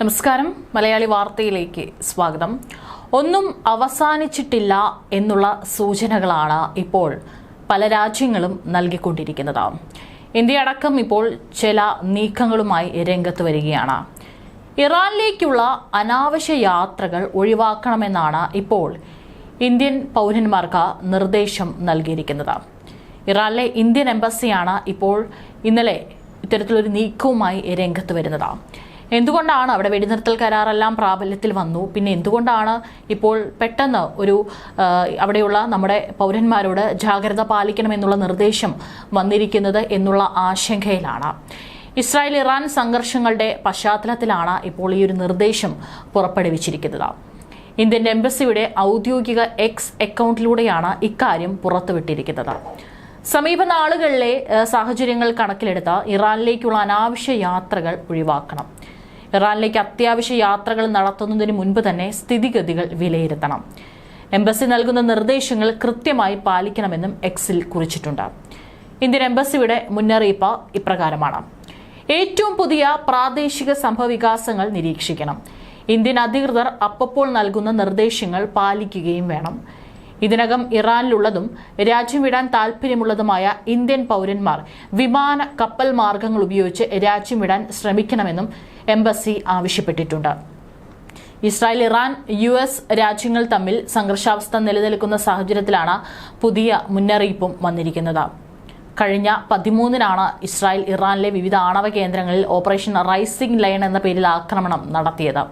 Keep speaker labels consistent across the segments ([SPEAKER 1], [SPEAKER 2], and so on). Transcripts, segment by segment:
[SPEAKER 1] നമസ്കാരം. മലയാളി വാർത്തയിലേക്ക് സ്വാഗതം. ഒന്നും അവസാനിച്ചിട്ടില്ല എന്നുള്ള സൂചനകളാണ് ഇപ്പോൾ പല രാജ്യങ്ങളും നൽകിക്കൊണ്ടിരിക്കുന്നത്. ഇന്ത്യയടക്കം ഇപ്പോൾ ചില നീക്കങ്ങളുമായി രംഗത്ത് വരികയാണ്. ഇറാനിലേക്കുള്ള അനാവശ്യ യാത്രകൾ ഒഴിവാക്കണമെന്നാണ് ഇപ്പോൾ ഇന്ത്യൻ പൗരന്മാർക്ക് നിർദ്ദേശം നൽകിയിരിക്കുന്നത്. ഇറാനിലെ ഇന്ത്യൻ എംബസിയാണ് ഇപ്പോൾ ഇന്നലെ ഇത്തരത്തിലൊരു നീക്കവുമായി രംഗത്ത് വരുന്നത്. എന്തുകൊണ്ടാണ് അവിടെ വെടിനിർത്തൽ കരാറെല്ലാം പ്രാബല്യത്തിൽ വന്നു? പിന്നെ എന്തുകൊണ്ടാണ് ഇപ്പോൾ പെട്ടെന്ന് ഒരു അവിടെയുള്ള നമ്മുടെ പൗരന്മാരോട് ജാഗ്രത പാലിക്കണമെന്നുള്ള നിർദ്ദേശം വന്നിരിക്കുന്നത് എന്നുള്ള ആശങ്കയിലാണ്. ഇസ്രായേൽ ഇറാൻ സംഘർഷങ്ങളുടെ പശ്ചാത്തലത്തിലാണ് ഇപ്പോൾ ഈ ഒരു നിർദ്ദേശം പുറപ്പെടുവിച്ചിരിക്കുന്നത്. ഇന്ത്യൻ എംബസിയുടെ ഔദ്യോഗിക എക്സ് അക്കൗണ്ടിലൂടെയാണ് ഇക്കാര്യം പുറത്തുവിട്ടിരിക്കുന്നത്. സമീപ നാളുകളിലെ സാഹചര്യങ്ങൾ കണക്കിലെടുത്ത് ഇറാനിലേക്കുള്ള അനാവശ്യ യാത്രകൾ ഒഴിവാക്കണം. ഇറാനിലേക്ക് അത്യാവശ്യ യാത്രകൾ നടത്തുന്നതിന് മുൻപ് തന്നെ സ്ഥിതിഗതികൾ വിലയിരുത്തണം. എംബസി നൽകുന്ന നിർദ്ദേശങ്ങൾ കൃത്യമായി പാലിക്കണമെന്നും എക്സിൽ കുറിച്ചിട്ടുണ്ട്. ഇന്ത്യൻ എംബസിയുടെ മുന്നറിയിപ്പ് ഇപ്രകാരമാണ്. ഏറ്റവും പുതിയ പ്രാദേശിക സംഭവവികാസങ്ങൾ നിരീക്ഷിക്കണം. ഇന്ത്യൻ അധികൃതർ അപ്പപ്പോൾ നൽകുന്ന നിർദ്ദേശങ്ങൾ പാലിക്കുകയും വേണം. ഇതിനകം ഇറാനിലുള്ളതും രാജ്യം വിടാൻ താൽപ്പര്യമുള്ളതുമായ ഇന്ത്യൻ പൗരന്മാർ വിമാന കപ്പൽ മാർഗങ്ങൾ ഉപയോഗിച്ച് രാജ്യം വിടാൻ ശ്രമിക്കണമെന്നും എംബസി ആവശ്യപ്പെട്ടിട്ടുണ്ട്. ഇസ്രായേൽ ഇറാൻ യു എസ് രാജ്യങ്ങൾ തമ്മിൽ സംഘർഷാവസ്ഥ നിലനിൽക്കുന്ന സാഹചര്യത്തിലാണ് പുതിയ മുന്നറിയിപ്പും വന്നിരിക്കുന്നത്. കഴിഞ്ഞ പതിമൂന്നിനാണ് ഇസ്രായേൽ ഇറാനിലെ വിവിധ ആണവ കേന്ദ്രങ്ങളിൽ ഓപ്പറേഷൻ റൈസിംഗ് ലൈൻ എന്ന പേരിൽ ആക്രമണം നടത്തിയത്.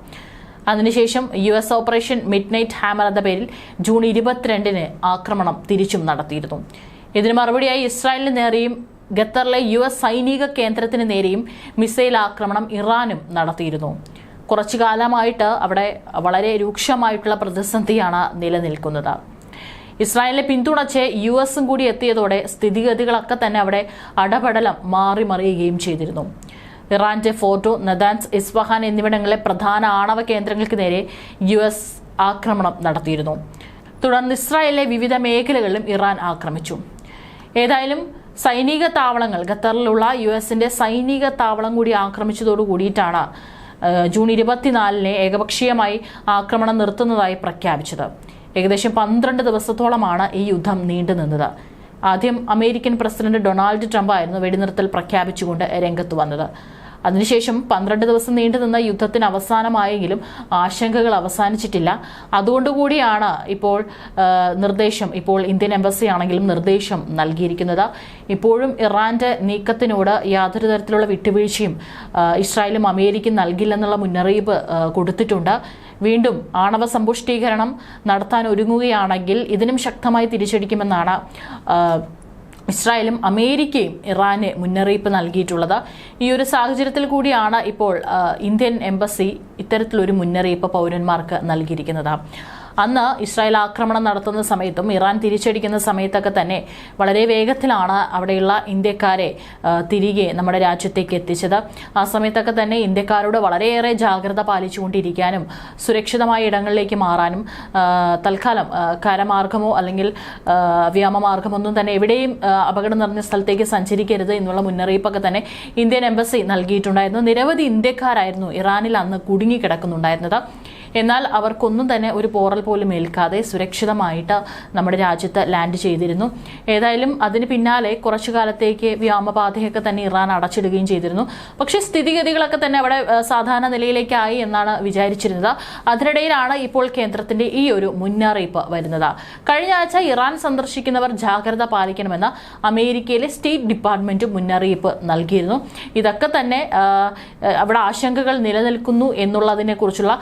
[SPEAKER 1] അതിനുശേഷം U S operation midnight hammer എന്ന പേരിൽ ജൂൺ ഇരുപത്തിരണ്ടിന് ആക്രമണം തിരിച്ചും നടത്തിയിരുന്നു. ഇതിന് മറുപടിയായി ഇസ്രായേലിന് നേരെയും ഖത്തറിലെ യു എസ് സൈനിക കേന്ദ്രത്തിന് നേരെയും മിസൈൽ ആക്രമണം ഇറാനും നടത്തിയിരുന്നു. കുറച്ചു കാലമായിട്ട് അവിടെ വളരെ രൂക്ഷമായിട്ടുള്ള പ്രതിസന്ധിയാണ് നിലനിൽക്കുന്നത്. ഇസ്രായേലിനെ പിന്തുണച്ച് യു എസും കൂടി എത്തിയതോടെ സ്ഥിതിഗതികളൊക്കെ തന്നെ അവിടെ അടപടലം മാറി മറിയുകയും ചെയ്തിരുന്നു. ഇറാന്റെ ഫോർട്ടോ നദാൻസ് ഇസ്ഫഹാൻ എന്നിവിടങ്ങളിലെ പ്രധാന ആണവ കേന്ദ്രങ്ങൾക്ക് നേരെ യു എസ് ആക്രമണം നടത്തിയിരുന്നു. തുടർന്ന് ഇസ്രായേലിലെ വിവിധ മേഖലകളിലും ഇറാൻ ആക്രമിച്ചു. ഏതായാലും സൈനിക താവളങ്ങൾ ഖത്തറിലുള്ള യു എസിന്റെ സൈനിക താവളം കൂടി ആക്രമിച്ചതോടു കൂടിയിട്ടാണ് ജൂൺ ഇരുപത്തിനാലിന് ഏകപക്ഷീയമായി ആക്രമണം നിർത്തുന്നതായി പ്രഖ്യാപിച്ചത്. ഏകദേശം പന്ത്രണ്ട് ദിവസത്തോളമാണ് ഈ യുദ്ധം നീണ്ടു നിന്നത്. ആദ്യം അമേരിക്കൻ പ്രസിഡന്റ് ഡൊണാൾഡ് ട്രംപ് ആയിരുന്നു വെടിനിർത്തൽ പ്രഖ്യാപിച്ചുകൊണ്ട് രംഗത്ത് വന്നത്. അതിനുശേഷം പന്ത്രണ്ട് ദിവസം നീണ്ടുനിന്ന യുദ്ധത്തിന് അവസാനമായെങ്കിലും ആശങ്കകൾ അവസാനിച്ചിട്ടില്ല. അതുകൊണ്ടുകൂടിയാണ് ഇപ്പോൾ നിർദ്ദേശം. ഇപ്പോൾ ഇന്ത്യൻ എംബസി ആണെങ്കിലും നിർദ്ദേശം നൽകിയിരിക്കുന്നത്. ഇപ്പോഴും ഇറാന്റെ നീക്കത്തിനോട് യാതൊരു തരത്തിലുള്ള വിട്ടുവീഴ്ചയും ഇസ്രായേലും അമേരിക്കയും നൽകില്ലെന്നുള്ള മുന്നറിയിപ്പ് കൊടുത്തിട്ടുണ്ട്. വീണ്ടും ആണവ സമ്പുഷ്ടീകരണം നടത്താൻ ഒരുങ്ങുകയാണെങ്കിൽ ഇതിനും ശക്തമായി തിരിച്ചടിക്കുമെന്നാണ് ഇസ്രായേലും അമേരിക്കയും ഇറാന് മുന്നറിയിപ്പ് നൽകിയിട്ടുള്ളത്. ഈ ഒരു സാഹചര്യത്തിൽ കൂടിയാണ് ഇപ്പോൾ ഇന്ത്യൻ എംബസി ഇത്തരത്തിലൊരു മുന്നറിയിപ്പ് പൗരന്മാർക്ക് നൽകിയിരിക്കുന്നത്. അന്ന് ഇസ്രായേൽ ആക്രമണം നടത്തുന്ന സമയത്തും ഇറാൻ തിരിച്ചടിക്കുന്ന സമയത്തൊക്കെ തന്നെ വളരെ വേഗത്തിലാണ് അവിടെയുള്ള ഇന്ത്യക്കാരെ തിരികെ നമ്മുടെ രാജ്യത്തേക്ക് എത്തിച്ചത്. ആ സമയത്തൊക്കെ തന്നെ ഇന്ത്യക്കാരോട് വളരെയേറെ ജാഗ്രത പാലിച്ചുകൊണ്ടിരിക്കാനും സുരക്ഷിതമായ ഇടങ്ങളിലേക്ക് മാറാനും തൽക്കാലം കരമാർഗമോ അല്ലെങ്കിൽ വ്യോമമാർഗമൊന്നും തന്നെ എവിടെയും അപകടം നിറഞ്ഞ സ്ഥലത്തേക്ക് സഞ്ചരിക്കരുത് എന്നുള്ള മുന്നറിയിപ്പൊക്കെ തന്നെ ഇന്ത്യൻ എംബസി നൽകിയിട്ടുണ്ടായിരുന്നു. നിരവധി ഇന്ത്യക്കാരായിരുന്നു ഇറാനിൽ അന്ന് കുടുങ്ങിക്കിടക്കുന്നുണ്ടായിരുന്നത്. എന്നാൽ അവർക്കൊന്നും തന്നെ ഒരു പോറൽ പോലും ഏൽക്കാതെ സുരക്ഷിതമായിട്ട് നമ്മുടെ രാജ്യത്ത് ലാൻഡ് ചെയ്തിരുന്നു. ഏതായാലും അതിന് പിന്നാലെ കുറച്ചു കാലത്തേക്ക് വ്യോമപാതയൊക്കെ തന്നെ ഇറാൻ അടച്ചിടുകയും ചെയ്തിരുന്നു. പക്ഷേ സ്ഥിതിഗതികളൊക്കെ തന്നെ അവിടെ സാധാരണ നിലയിലേക്കായി എന്നാണ് വിചാരിച്ചിരുന്നത്. അതിനിടയിലാണ് ഇപ്പോൾ കേന്ദ്രത്തിന്റെ ഈ ഒരു മുന്നറിയിപ്പ് വരുന്നത്. കഴിഞ്ഞ ആഴ്ച ഇറാൻ സന്ദർശിക്കുന്നവർ ജാഗ്രത പാലിക്കണമെന്ന് അമേരിക്കയിലെ സ്റ്റേറ്റ് ഡിപ്പാർട്ട്മെന്റ് മുന്നറിയിപ്പ് നൽകിയിരുന്നു. ഇതൊക്കെ തന്നെ അവിടെ ആശങ്കകൾ നിലനിൽക്കുന്നു എന്നുള്ളതിനെ കുറിച്ചുള്ള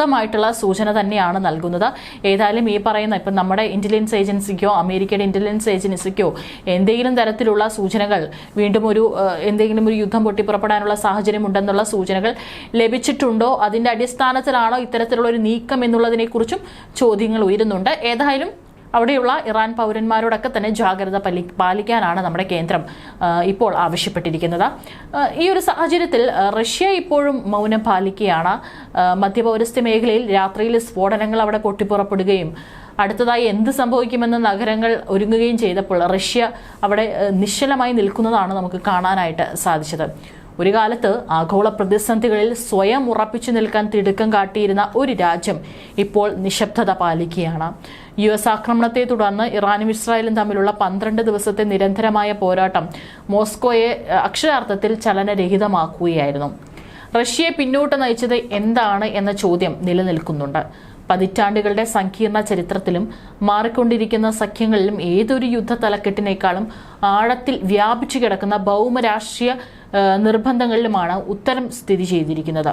[SPEAKER 1] ശക്തമായിട്ടുള്ള സൂചന തന്നെയാണ് നൽകുന്നത്. ഏതായാലും ഈ പറയുന്ന ഇപ്പം നമ്മുടെ ഇന്റലിജൻസ് ഏജൻസിക്കോ അമേരിക്കയുടെ ഇന്റലിജൻസ് ഏജൻസിക്കോ എന്തെങ്കിലും തരത്തിലുള്ള സൂചനകൾ വീണ്ടും ഒരു എന്തെങ്കിലും ഒരു യുദ്ധം പൊട്ടിപ്പുറപ്പെടാനുള്ള സാഹചര്യം ഉണ്ടെന്നുള്ള സൂചനകൾ ലഭിച്ചിട്ടുണ്ടോ? അതിന്റെ അടിസ്ഥാനത്തിലാണോ ഇത്തരത്തിലുള്ള ഒരു നീക്കം എന്നുള്ളതിനെക്കുറിച്ചും ചോദ്യങ്ങൾ ഉയരുന്നുണ്ട്. ഏതായാലും അവിടെയുള്ള ഇറാൻ പൗരന്മാരോടൊക്കെ തന്നെ ജാഗ്രത പലി പാലിക്കാനാണ് നമ്മുടെ കേന്ദ്രം ഇപ്പോൾ ആവശ്യപ്പെട്ടിരിക്കുന്നത്. ഈ ഒരു സാഹചര്യത്തിൽ റഷ്യ ഇപ്പോഴും മൗനം പാലിക്കുകയാണ്. മധ്യപൗരസ്ത്യ മേഖലയിൽ രാത്രിയിൽ സ്ഫോടനങ്ങൾ അവിടെ പൊട്ടിപ്പുറപ്പെടുകയും അടുത്തതായി എന്ത് സംഭവിക്കുമെന്ന് നഗരങ്ങൾ ഒരുങ്ങുകയും ചെയ്തപ്പോൾ റഷ്യ അവിടെ നിശ്ചലമായി നിൽക്കുന്നതാണ് നമുക്ക് കാണാനായിട്ട് സാധിച്ചത്. ഒരു കാലത്ത് ആഗോള പ്രതിസന്ധികളിൽ സ്വയം ഉറപ്പിച്ചു നിൽക്കാൻ തിടുക്കം കാട്ടിയിരുന്ന ഒരു രാജ്യം ഇപ്പോൾ നിശബ്ദത പാലിക്കുകയാണ്. യു എസ് ആക്രമണത്തെ തുടർന്ന് ഇറാനും ഇസ്രായേലും തമ്മിലുള്ള പന്ത്രണ്ട് ദിവസത്തെ നിരന്തരമായ പോരാട്ടം മോസ്കോയെ അക്ഷരാർത്ഥത്തിൽ ചലനരഹിതമാക്കുകയായിരുന്നു. റഷ്യയെ പിന്നോട്ട് നയിച്ചത് എന്താണ് എന്ന ചോദ്യം നിലനിൽക്കുന്നുണ്ട്. പതിറ്റാണ്ടുകളുടെ സങ്കീർണ ചരിത്രത്തിലും മാറിക്കൊണ്ടിരിക്കുന്ന സഖ്യങ്ങളിലും ഏതൊരു യുദ്ധ തലക്കെട്ടിനേക്കാളും ആഴത്തിൽ വ്യാപിച്ചു കിടക്കുന്ന ഭൗമരാഷ്ട്രീയ നിർബന്ധങ്ങളിലുമാണ് ഉത്തരം സ്ഥിതി ചെയ്തിരിക്കുന്നത്.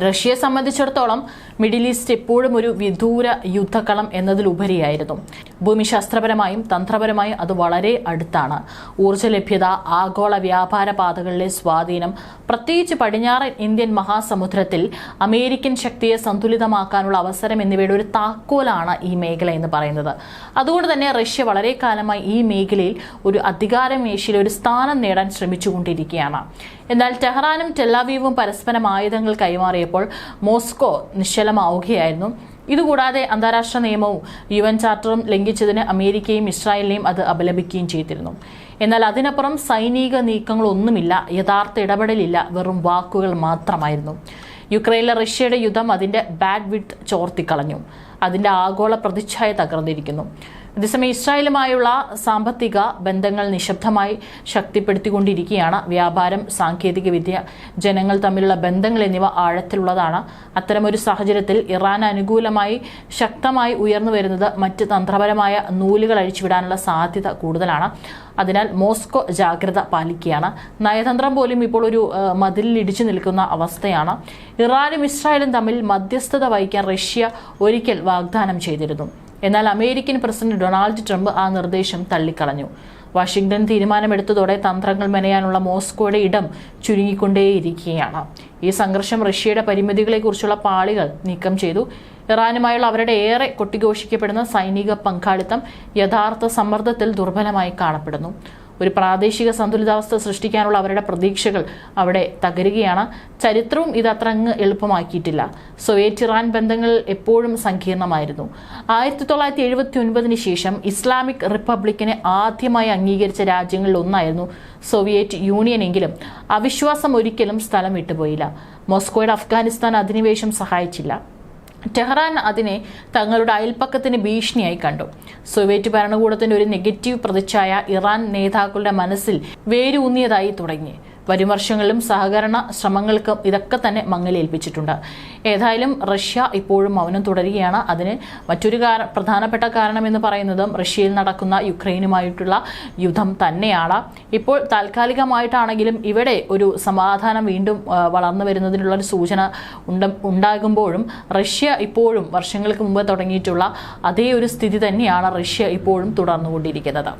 [SPEAKER 1] റഷ്യയെ സംബന്ധിച്ചിടത്തോളം മിഡിൽ ഈസ്റ്റ് എപ്പോഴും ഒരു വിദൂര യുദ്ധക്കളം എന്നതിലുപരിയായിരുന്നു. ഭൂമിശാസ്ത്രപരമായും തന്ത്രപരമായും അത് വളരെ അടുത്താണ്. ഊർജ ലഭ്യത ആഗോള വ്യാപാര പാതകളിലെ സ്വാധീനം പ്രത്യേകിച്ച് പടിഞ്ഞാറൻ ഇന്ത്യൻ മഹാസമുദ്രത്തിൽ അമേരിക്കൻ ശക്തിയെ സന്തുലിതമാക്കാനുള്ള അവസരം എന്നിവയുടെ ഒരു താക്കോലാണ് ഈ മേഖല എന്ന് പറയുന്നത്. അതുകൊണ്ട് തന്നെ റഷ്യ വളരെ കാലമായി ഈ മേഖലയിൽ ഒരു അധികാരമേശയിൽ ഒരു സ്ഥാനം നേടാൻ ശ്രമിച്ചുകൊണ്ടിരിക്കുകയാണ്. എന്നാൽ ടെഹ്റാനും ടെല്ലാവീവും പരസ്പരം ആയുധങ്ങൾ കൈമാറിയപ്പോൾ മോസ്കോ നിശ്ചലമാവുകയായിരുന്നു. ഇതുകൂടാതെ അന്താരാഷ്ട്ര നിയമവും യു എൻ ചാർട്ടറും ലംഘിച്ചതിന് അമേരിക്കയും ഇസ്രായേലിനെയും അത് അപലപിക്കുകയും ചെയ്തിരുന്നു. എന്നാൽ അതിനപ്പുറം സൈനിക നീക്കങ്ങളൊന്നുമില്ല യഥാർത്ഥ ഇടപെടലില്ല വെറും വാക്കുകൾ മാത്രമായിരുന്നു. യുക്രൈനിലെ റഷ്യയുടെ യുദ്ധം അതിന്റെ ബാഡ് വിട്ട് ചോർത്തിക്കളഞ്ഞു. അതിന്റെ ആഗോള പ്രതിച്ഛായ തകർന്നിരിക്കുന്നു. അതേസമയം ഇസ്രായേലുമായുള്ള സാമ്പത്തിക ബന്ധങ്ങൾ നിശബ്ദമായി ശക്തിപ്പെടുത്തിക്കൊണ്ടിരിക്കുകയാണ്. വ്യാപാരം സാങ്കേതികവിദ്യ ജനങ്ങൾ തമ്മിലുള്ള ബന്ധങ്ങൾ എന്നിവ ആഴത്തിലുള്ളതാണ്. അത്തരമൊരു സാഹചര്യത്തിൽ ഇറാൻ അനുകൂലമായി ശക്തമായി ഉയർന്നു വരുന്നത് മറ്റ് തന്ത്രപരമായ നൂലുകൾ അഴിച്ചുവിടാനുള്ള സാധ്യത കൂടുതലാണ്. അതിനാൽ മോസ്കോ ജാഗ്രത പാലിക്കുകയാണ്. നയതന്ത്രം പോലും ഇപ്പോൾ ഒരു മതിലിൽ ഇടിച്ചു നിൽക്കുന്ന അവസ്ഥയാണ്. ഇറാനും ഇസ്രായേലും തമ്മിൽ മധ്യസ്ഥത വഹിക്കാൻ റഷ്യ ഒരിക്കൽ വാഗ്ദാനം ചെയ്തിരുന്നു. എന്നാൽ അമേരിക്കൻ പ്രസിഡന്റ് ഡൊണാൾഡ് ട്രംപ് ആ നിർദ്ദേശം തള്ളിക്കളഞ്ഞു. വാഷിംഗ്ടൺ തീരുമാനമെടുത്തതോടെ തന്ത്രങ്ങൾ മെനയാനുള്ള മോസ്കോയുടെ ഇടം ചുരുങ്ങിക്കൊണ്ടേയിരിക്കുകയാണ്. ഈ സംഘർഷം റഷ്യയുടെ പരിമിതികളെക്കുറിച്ചുള്ള പാളികൾ നീക്കം ചെയ്തു. ഇറാനുമായുള്ള അവരുടെ ഏറെ കൊട്ടിഘോഷിക്കപ്പെടുന്ന സൈനിക പങ്കാളിത്തം യഥാർത്ഥ സമ്മർദ്ദത്തിൽ ദുർബലമായി കാണപ്പെടുന്നു. ഒരു പ്രാദേശിക സന്തുലിതാവസ്ഥ സൃഷ്ടിക്കാനുള്ള അവരുടെ പ്രതീക്ഷകൾ അവിടെ തകരുകയാണ്. ചരിത്രവും ഇത് അത്ര അങ്ങ് എളുപ്പമാക്കിയിട്ടില്ല. സോവിയറ്റ് ഇറാൻ ബന്ധങ്ങൾ എപ്പോഴും സങ്കീർണമായിരുന്നു. ആയിരത്തി തൊള്ളായിരത്തി എഴുപത്തി ഒൻപതിന് ശേഷം ഇസ്ലാമിക് റിപ്പബ്ലിക്കിനെ ആദ്യമായി അംഗീകരിച്ച രാജ്യങ്ങളിൽ ഒന്നായിരുന്നു സോവിയറ്റ് യൂണിയൻ എങ്കിലും. അവിശ്വാസം ഒരിക്കലും സ്ഥലം വിട്ടുപോയില്ല. മോസ്കോയുടെ അഫ്ഗാനിസ്ഥാൻ അധിനിവേശം സഹായിച്ചില്ല. ടെഹ്റാൻ അതിനെ തങ്ങളുടെ അയൽപ്പക്കത്തിന് ഭീഷണിയായി കണ്ടു. സോവിയറ്റ് ഭരണകൂടത്തിന്റെ ഒരു നെഗറ്റീവ് പ്രതിച്ഛായ ഇറാൻ നേതാക്കളുടെ മനസ്സിൽ വേരൂന്നിയതായി തുടങ്ങി. വരും വർഷങ്ങളിലും സഹകരണ ശ്രമങ്ങൾക്കും ഇതൊക്കെ തന്നെ മങ്ങലേൽപ്പിച്ചിട്ടുണ്ട്. ഏതായാലും റഷ്യ ഇപ്പോഴും മൗനം തുടരുകയാണ്. അതിന് മറ്റൊരു പ്രധാനപ്പെട്ട കാരണം എന്ന് പറയുന്നതും റഷ്യയിൽ നടക്കുന്ന യുക്രൈനുമായിട്ടുള്ള യുദ്ധം തന്നെയാണ്. ഇപ്പോൾ താൽക്കാലികമായിട്ടാണെങ്കിലും ഇവിടെ ഒരു സമാധാനം വീണ്ടും വളർന്നു വരുന്നതിനുള്ള ഒരു സൂചന ഉണ്ട ഉണ്ടാകുമ്പോഴും റഷ്യ ഇപ്പോഴും വർഷങ്ങൾക്ക് മുമ്പ് തുടങ്ങിയിട്ടുള്ള അതേ ഒരു സ്ഥിതി തന്നെയാണ് റഷ്യ ഇപ്പോഴും തുടർന്നുകൊണ്ടിരിക്കുന്നത്.